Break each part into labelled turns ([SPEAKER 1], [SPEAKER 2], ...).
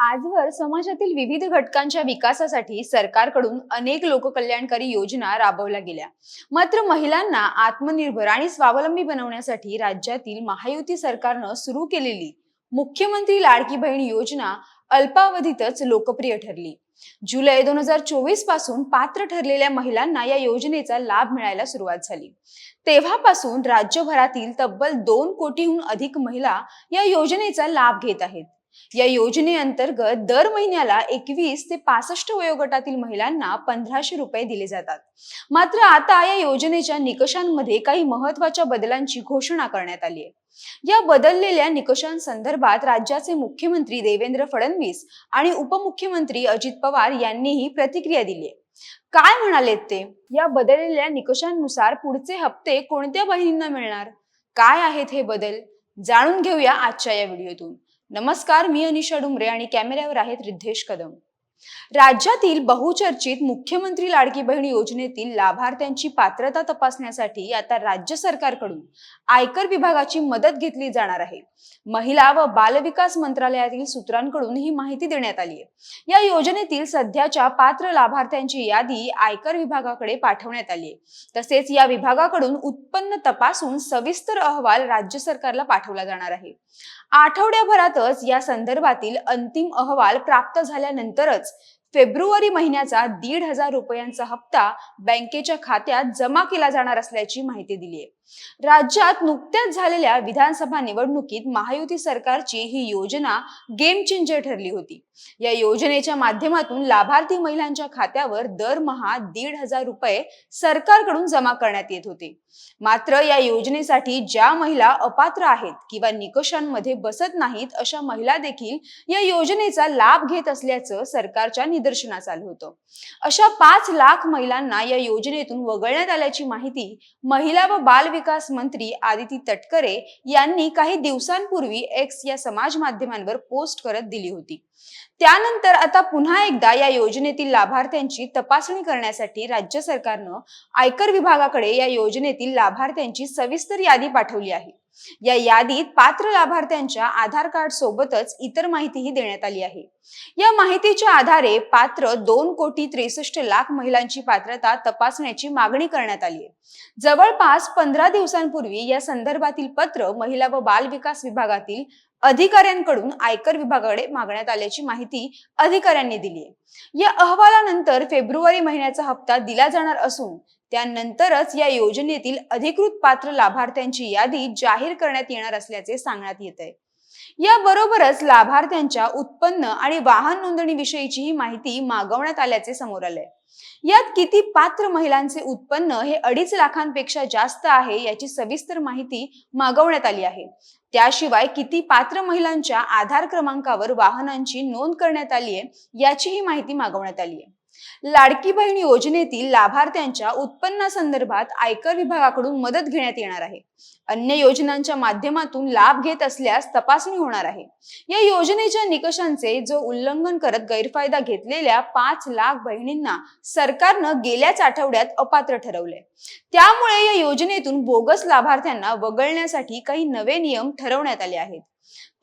[SPEAKER 1] आजवर समाजातील विविध घटकांच्या विकासासाठी सरकारकडून अनेक लोककल्याणकारी योजना राबवल्या गेल्या. मात्र महिलांना आत्मनिर्भर आणि स्वावलंबी बनवण्यासाठी राज्यातील महायुती सरकारनं सुरू केलेली मुख्यमंत्री लाडकी बहीण योजना अल्पावधीतच लोकप्रिय ठरली. जुलै दोन हजार चोवीसपासून पात्र ठरलेल्या महिलांना या योजनेचा लाभ मिळायला सुरुवात झाली. तेव्हापासून राज्यभरातील तब्बल दोन कोटीहून अधिक महिला या योजनेचा लाभ घेत आहेत. या योजनेअंतर्गत दर महिन्याला एकवीस ते पासष्ट वयोगटातील महिलांना पंधराशे रुपये दिले जातात. मात्र आता या योजनेच्या निकषांमध्ये काही महत्त्वाच्या बदलांची घोषणा करण्यात आली आहे. या बदललेल्या निकषांसंदर्भात राज्याचे मुख्यमंत्री देवेंद्र फडणवीस आणि उपमुख्यमंत्री अजित पवार यांनीही प्रतिक्रिया दिली आहे. काय म्हणालेत ते? या बदललेल्या निकषांनुसार पुढचे हप्ते कोणत्या बहिणींना मिळणार? काय आहेत हे बदल? जाणून घेऊया आजच्या या व्हिडिओतून. नमस्कार मी अनिशा डुमरे आणि कॅमेऱ्यावर आहेत रिद्धेश कदम. राज्यातील बहुचर्चित मुख्यमंत्री लाडकी बहीण योजनेतील लाभार्थ्यांची पात्रता तपासण्यासाठी आता राज्य सरकारकडून आयकर विभागाची मदत घेतली जाणार आहे. महिला व बालविकास मंत्रालयातील सूत्रांकडून ही माहिती देण्यात आली आहे. या योजनेतील सध्याच्या पात्र लाभार्थ्यांची यादी आयकर विभागाकडे पाठवण्यात आली आहे. तसेच या विभागाकडून उत्पन्न तपासून सविस्तर अहवाल राज्य सरकारला पाठवला जाणार आहे. आठवड्याभरातच या संदर्भातील अंतिम अहवाल प्राप्त झाल्यानंतरच फेब्रुवारी महिन्याचा दीड हजार रुपयांचा हप्ता बँकेच्या खात्यात जमा केला जाणार असल्याची माहिती दिली आहे राज्यात नुकत्याच झालेल्या विधानसभा निवडणुकीत महायुती सरकारची ही योजना गेम चेंजर ठरली होती. या योजनेच्या माध्यमातून लाभार्थी महिलांच्या खात्यावर दरमहा दीड हजार रुपये सरकारकडून जमा करण्यात येत होते. मात्र या योजनेसाठी ज्या महिला अपात्र आहेत किंवा निकषांमध्ये बसत नाहीत अशा महिला देखील या योजनेचा लाभ घेत असल्याचं सरकारच्या निदर्शनास आलं होतं. अशा पाच लाख महिलांना या योजनेतून वगळण्यात आल्याची माहिती महिला व बाल विकास मंत्री आदिती तटकरे यांनी काही दिवसांपूर्वी एक्स या समाज माध्यमांवर पोस्ट करत दिली होती. त्यानंतर आता पुन्हा एकदा या योजनेतील लाभार्थ्यांची तपासणी करण्यासाठी राज्य सरकारनं आयकर विभागाकडे या योजनेतील लाभार्थ्यांची सविस्तर यादी पाठवली आहे. या यादीत पात्र लाभार्थ्यांच्या आधार कार्ड सोबतच इतर माहितीही देण्यात आली आहे. या माहितीच्या आधारे पात्र दोन कोटी त्रेसष्ट लाख महिलांची पात्रता तपासण्याची मागणी करण्यात आली आहे. जवळपास पंधरा दिवसांपूर्वी या संदर्भातील पत्र महिला व बाल विकास विभागातील अधिकाऱ्यांकडून आयकर विभागाकडे मागण्यात आल्याची माहिती अधिकाऱ्यांनी दिली आहे या अहवालानंतर फेब्रुवारी महिन्याचा हप्ता दिला जाणार असून त्यानंतरच या योजनेतील अधिकृत पात्र लाभार्थ्यांची यादी जाहीर करण्यात येणार असल्याचे सांगण्यात येत आहे याबरोबरच लाभार्थ्यांच्या उत्पन्न आणि वाहन नोंदणी विषयीची माहिती मागवण्यात आल्याचे समोर आलंय. यात किती पात्र महिलांचे उत्पन्न हे अडीच लाखांपेक्षा जास्त आहे याची सविस्तर माहिती मागवण्यात आली आहे. त्याशिवाय किती पात्र महिलांच्या आधार क्रमांकावर वाहनांची नोंद करण्यात आली आहे याचीही माहिती मागवण्यात आली आहे लाडकी बहीण योजनेतील लाभार्थ्यांच्या उत्पन्नासंदर्भात आयकर विभागाकडून मदत घेण्यात येणार आहे. अन्य योजनांच्या माध्यमातून लाभ घेत असल्यास तपासणी होणार आहे. या योजनेच्या निकषांचे जो उल्लंघन करत गैरफायदा घेतलेल्या पाच लाख बहिणींना सरकारनं गेल्याच आठवड्यात अपात्र ठरवले त्यामुळे या योजनेतून बोगस लाभार्थ्यांना वगळण्यासाठी काही नवे नियम ठरवण्यात आले आहेत.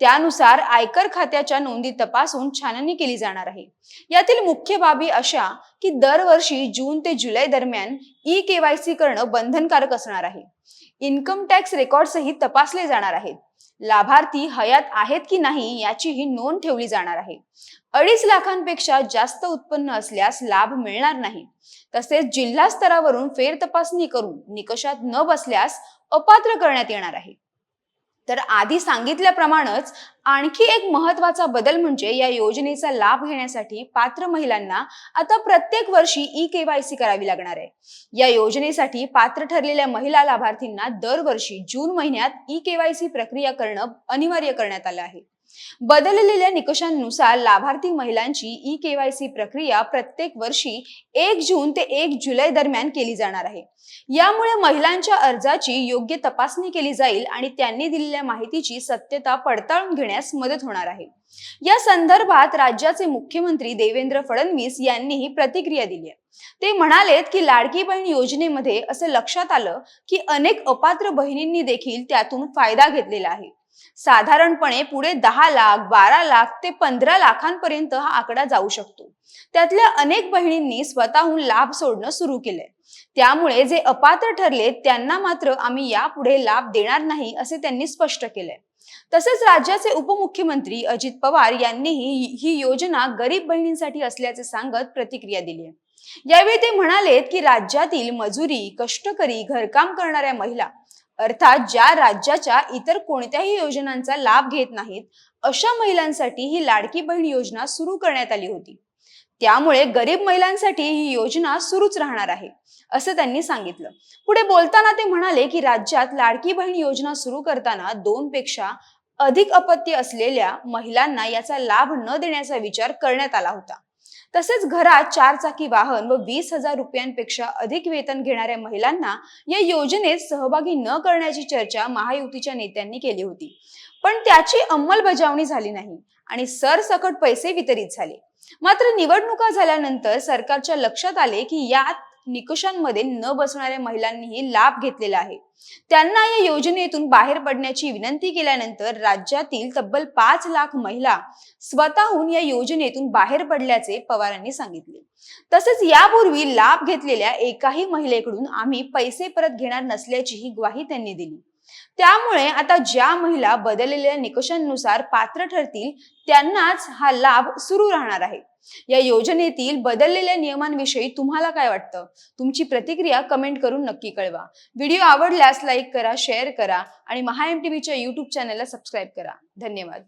[SPEAKER 1] त्यानुसार आयकर खात्याच्या नोंदी तपासून छाननी केली जाणार आहे. यातील मुख्य बाबी अशा की दरवर्षी जून ते जुलै दरम्यान ई केवायसी करणं बंधनकारक असणार आहे. इन्कम टॅक्स रेकॉर्ड तपासले जाणार आहेत. लाभार्थी हयात आहेत की नाही याचीही नोंद ठेवली जाणार आहे. अडीच लाखांपेक्षा जास्त उत्पन्न असल्यास लाभ मिळणार नाही. तसेच जिल्हा स्तरावरून फेर तपासणी करून निकषात न बसल्यास अपात्र करण्यात येणार आहे. तर आधी सांगितल्याप्रमाणेच आणखी एक महत्त्वाचा बदल म्हणजे या योजनेचा लाभ घेण्यासाठी पात्र महिलांना आता प्रत्येक वर्षी ई केवायसी करावी लागणार आहे. या योजनेसाठी पात्र ठरलेल्या महिला लाभार्थींना दरवर्षी जून महिन्यात ई केवायसी प्रक्रिया करणं अनिवार्य करण्यात आलं आहे. बदललेल्या निकषांनुसार लाभार्थी महिलांची ई केवायसी प्रक्रिया प्रत्येक वर्षी एक जून ते एक जुलै दरम्यान केली जाणार आहे. यामुळे महिलांच्या अर्जाची योग्य तपासणी केली जाईल आणि त्यांनी दिलेल्या माहितीची सत्यता पडताळून घेण्यास मदत होणार आहे. या संदर्भात राज्याचे मुख्यमंत्री देवेंद्र फडणवीस यांनीही प्रतिक्रिया दिली आहे. ते म्हणालेत की लाडकी बहीण योजनेमध्ये असं लक्षात आलं की अनेक अपात्र बहिणींनी देखील त्यातून फायदा घेतलेला आहे. साधारणपणे पुढे दहा लाख बारा लाख ते पंधरा लाखांपर्यंत हा आकडा जाऊ शकतो. त्यातल्या अनेक बहिणींनी स्वतःहून लाभ सोडणं सुरू केलंय. त्यामुळे जे अपात्र ठरले त्यांना मात्र आम्ही यापुढे लाभ देणार नाही असे त्यांनी स्पष्ट केलंय. तसेच राज्याचे उपमुख्यमंत्री अजित पवार यांनीही ही योजना गरीब बहिणींसाठी असल्याचे सांगत प्रतिक्रिया दिली आहे. यावेळी ते म्हणालेत की राज्यातील मजुरी कष्टकरी घरकाम करणाऱ्या महिला अर्थात ज्या राज्याच्या इतर कोणत्याही योजनांचा लाभ घेत नाहीत अशा महिलांसाठी ही लाडकी बहीण योजना सुरू करण्यात आली होती. त्यामुळे गरीब महिलांसाठी ही योजना सुरूच राहणार आहे असं त्यांनी सांगितलं. पुढे बोलताना ते म्हणाले की राज्यात लाडकी बहीण योजना सुरू करताना दोन पेक्षा अधिक अपत्य असलेल्या महिलांना याचा लाभ न देण्याचा विचार करण्यात आला होता. तसेच घरात चार चाकी वाहन व वीस हजार रुपयांपेक्षा अधिक वेतन घेणाऱ्या महिलांना या योजनेत सहभागी न करण्याची चर्चा महायुतीच्या नेत्यांनी केली होती. पण त्याची अंमलबजावणी झाली नाही आणि सरसकट पैसे वितरित झाले. मात्र निवडणुका झाल्यानंतर सरकारच्या लक्षात आले की यात निकषांमध्ये न बसणाऱ्या महिलांनीही लाभ घेतलेला आहे. त्यांना या योजनेतून बाहेर पडण्याची विनंती केल्यानंतर राज्यातील तब्बल पाच लाख महिला स्वतःहून या योजनेतून बाहेर पडल्याचे पवारांनी सांगितले. तसेच यापूर्वी लाभ घेतलेल्या एकाही महिलेकडून आम्ही पैसे परत घेणार नसल्याचीही ग्वाही त्यांनी दिली. त्यामुळे आता ज्या महिला बदललेल्या निकषांनुसार पात्र ठरतील त्यांनाच हा लाभ सुरू राहणार आहे. या योजनेतील बदललेल्या नियमांविषयी तुम्हाला काय वाटतं? तुमची प्रतिक्रिया कमेंट करून नक्की कळवा. व्हिडिओ आवडल्यास लाईक करा शेअर करा आणि महा एम टीव्हीच्या युट्यूब चॅनलला सबस्क्राईब करा. धन्यवाद.